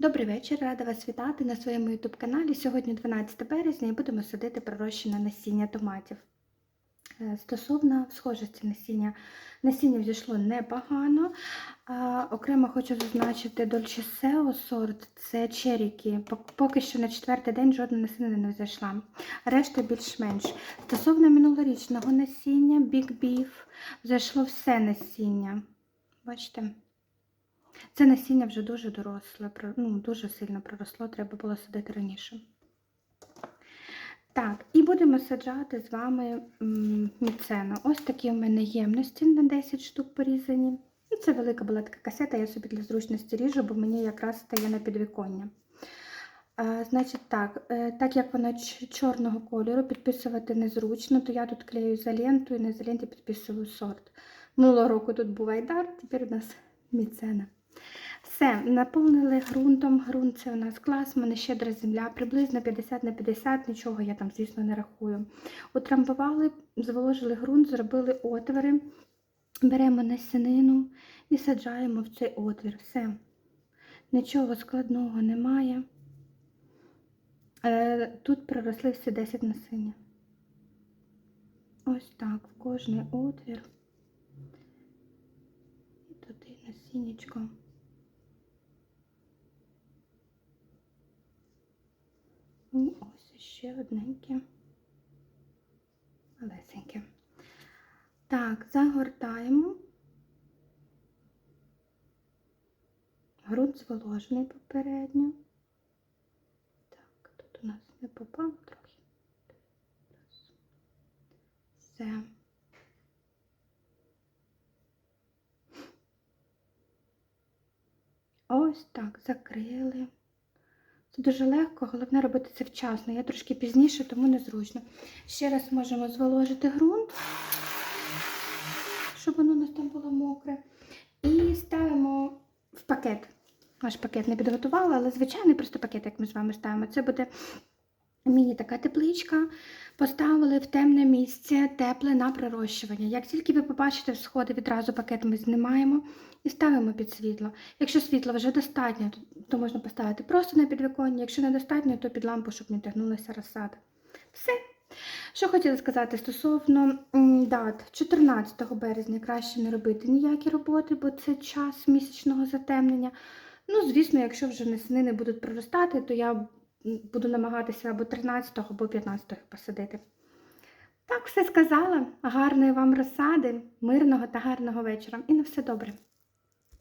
Добрий вечір, рада вас вітати на своєму YouTube каналі. Сьогодні 12 березня і будемо садити пророщене насіння томатів. Е, Стосовно схожості насіння, насіння взійшло непогано. Окремо хочу зазначити Dolce Seo сорт, це черіки. Поки що на четвертий день жодна насіння не взійшла. Решта більш-менш. Стосовно минулорічного насіння, Big Beef, зайшло все насіння. Бачите? Це насіння вже дуже доросле, ну, дуже сильно проросло, треба було садити раніше. Так, і будемо саджати з вами міцену. Ось такі в мене ємності на 10 штук порізані. І це велика була така касета, я собі для зручності ріжу, бо мені якраз стає на підвіконня. А, значить так, е, так як вона чорного кольору, підписувати незручно, то я тут клею ізоленту і на ізоленті підписую сорт. Минулого року тут був айдар, тепер у нас міцена. Все, наповнили ґрунтом. Ґрунт це у нас клас, в мене щедра земля, приблизно 50 на 50, нічого я там, звісно, не рахую. Утрамбували, зволожили ґрунт, зробили отвори, беремо насінину і саджаємо в цей отвір. Все. Нічого складного немає. Е, Тут проросли всі 10 насіння. Ось так, в кожний отвір. І туди насіннячко. І ось ще одненьке. Малесеньке. Так, загортаємо. Грунт зволожений попередньо. Так, тут у нас не попало трохи. Все. Ось так, закрили. Дуже легко, головне робити це вчасно. Я трошки пізніше, тому незручно. Ще раз можемо зволожити ґрунт, щоб воно у нас там було мокре. І ставимо в пакет. Наш пакет не підготувала, але звичайний просто пакет, як ми з вами ставимо. Це буде міні така тепличка. Поставили в темне місце, тепле на пророщування. Як тільки ви побачите всходи, відразу пакет ми знімаємо і ставимо під світло. Якщо світла вже достатньо, то, можна поставити просто на підвіконня. Якщо недостатньо, то під лампу, щоб не тягнулася розсада. Все. Що хотіла сказати стосовно дат, 14 березня краще не робити ніякі роботи, бо це час місячного затемнення. Ну, звісно, якщо вже насини не будуть проростати, то я буду намагатися або 13 або 15 посадити. Так, все сказала. Гарної вам розсади, мирного та гарного вечора. І на все добре.